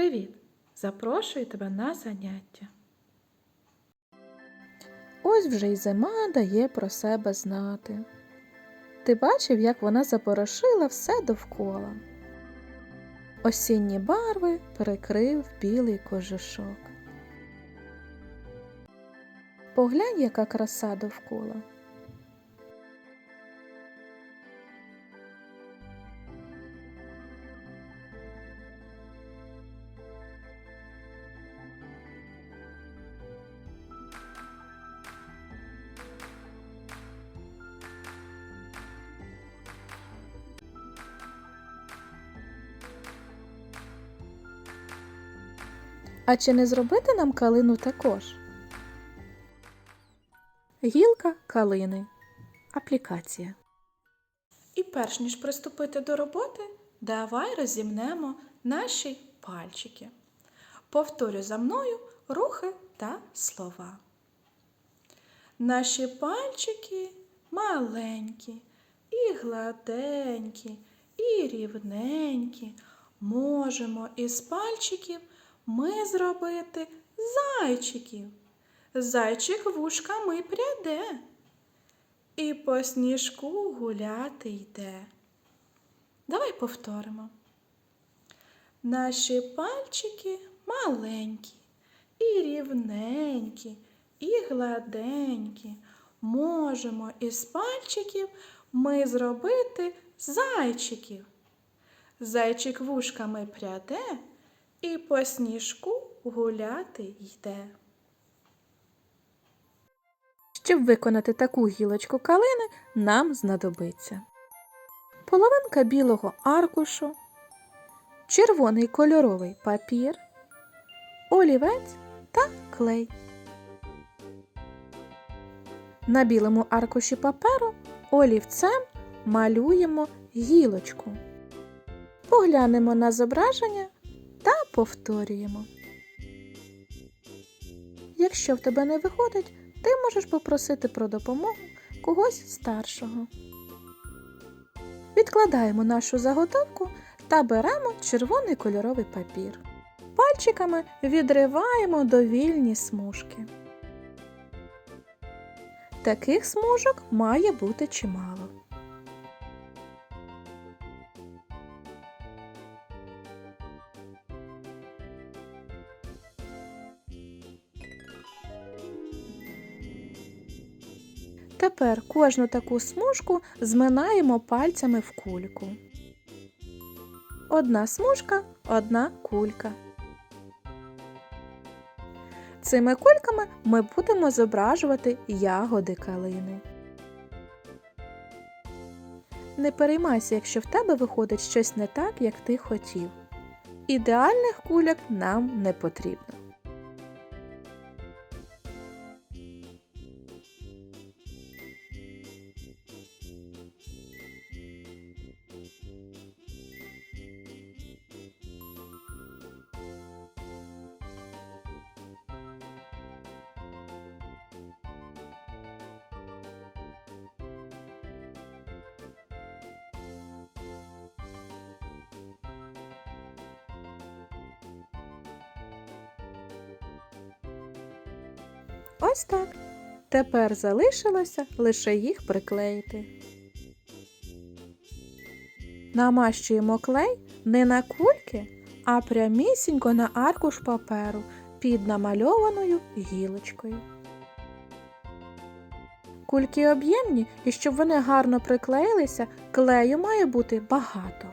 Привіт! Запрошую тебе на заняття. Ось вже й зима дає про себе знати. Ти бачив, як вона запорошила все довкола. Осінні барви перекрив білий кожушок. Поглянь, яка краса довкола. А чи не зробити нам калину також? Гілка калини. Аплікація. І перш ніж приступити до роботи, давай розімнемо наші пальчики. Повторю за мною рухи та слова. Наші пальчики маленькі, і гладенькі, і рівненькі. Можемо із пальчиків ми зробити зайчиків. Зайчик вушками пряде і по сніжку гуляти йде. Давай повторимо. Наші пальчики маленькі, і рівненькі, і гладенькі. Можемо із пальчиків ми зробити зайчиків. Зайчик вушками пряде і по сніжку гуляти йде. Щоб виконати таку гілочку калини, нам знадобиться половинка білого аркушу, червоний кольоровий папір, олівець та клей. На білому аркуші паперу олівцем малюємо гілочку. Поглянемо на зображення та повторюємо. Якщо в тебе не виходить, ти можеш попросити про допомогу когось старшого. Відкладаємо нашу заготовку та беремо червоний кольоровий папір. Пальчиками відриваємо довільні смужки. Таких смужок має бути чимало. Тепер кожну таку смужку зминаємо пальцями в кульку. Одна смужка, одна кулька. Цими кульками ми будемо зображувати ягоди калини. Не переймайся, якщо в тебе виходить щось не так, як ти хотів. Ідеальних куляк нам не потрібно. Ось так. Тепер залишилося лише їх приклеїти. Намащуємо клей не на кульки, а прямісінько на аркуш паперу під намальованою гілочкою. Кульки об'ємні, і щоб вони гарно приклеїлися, клею має бути багато.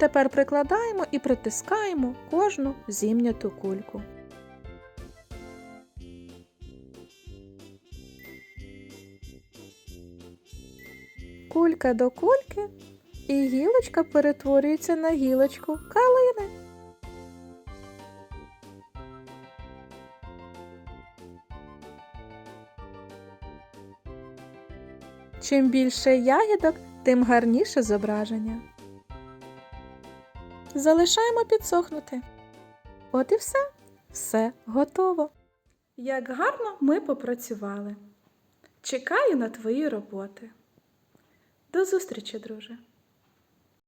Тепер прикладаємо і притискаємо кожну зімняту кульку. Кулька до кульки, і гілочка перетворюється на гілочку калини. Чим більше ягідок, тим гарніше зображення. Залишаємо підсохнути. От і все. Все готово. Як гарно ми попрацювали. Чекаю на твої роботи. До зустрічі, друже!